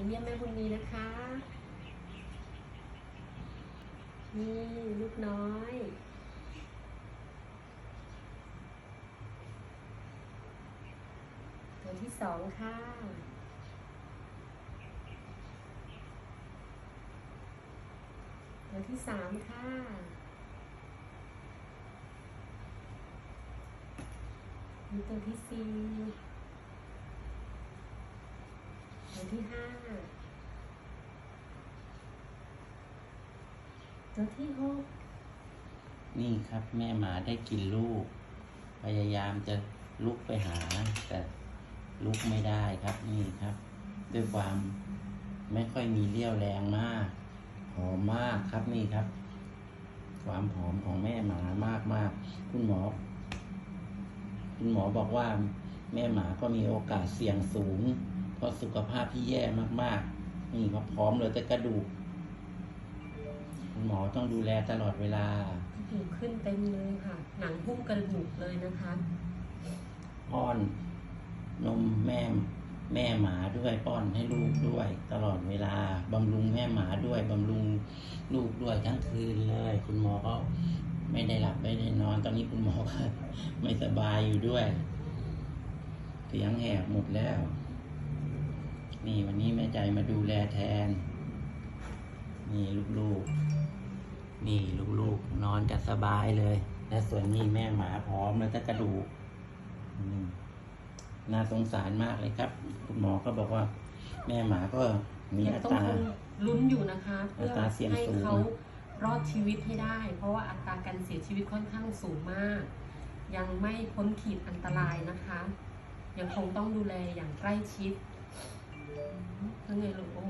มาเยี่ยมแม่บุญมีนะคะ นี่ลูกน้อยตัวที่สองค่ะตัวที่สามค่ะมีตัวที่สี่ ตัวที่ห้าตัวที่หกนี่ครับ แม่หมาได้กินลูก พยายามจะลุกไปหา แต่ลุกไม่ได้ครับนี่ครับ ด้วยความไม่ค่อยมีเรี่ยวแรงมาก หอมมากครับนี่ครับ ความหอมของแม่หมามากมากคุณหมอ คุณหมอบอกว่า แม่หมาก็มีโอกาสเสี่ยงสูง เพราะสุขภาพที่แย่มากๆ นี่ครับพร้อมเลยแต่กระดูกคุณหมอต้องดูแลตลอดเวลากระดูกขึ้นเต็มเลยค่ะ หนังหุ้มกระดูกเลยนะคะป้อนนมแม่แม่หมาด้วยป้อนให้ลูกด้วย ตลอดเวลาบำรุงแม่หมาด้วยบำรุงลูกด้วยทั้งคืนเลย คุณหมอก็ไม่ได้หลับไม่ได้นอน ตอนนี้คุณหมอก็ไม่สบายอยู่ด้วยเสียงแหบหมดแล้ว นี่วันนี้แม่ใจมาดูแลแทน นี่ลูกๆ นี่ลูกๆ นอนกันสบายเลย และส่วนนี้แม่หมาพร้อมแล้วจะกระดูกน่าสงสารมากเลยครับ คุณหมอก็บอกว่า แม่หมาก็มียังอัต้องตราคงลุ้นอยู่นะคะเพื่อให้เขารอดชีวิตให้ได้ เพราะว่าอัตราการเสียชีวิตค่อนข้างสูงมาก ยังไม่พ้นขีดอันตรายนะคะ ยังคงต้องดูแลอย่างใกล้ชิด ยังไงลูกโอ้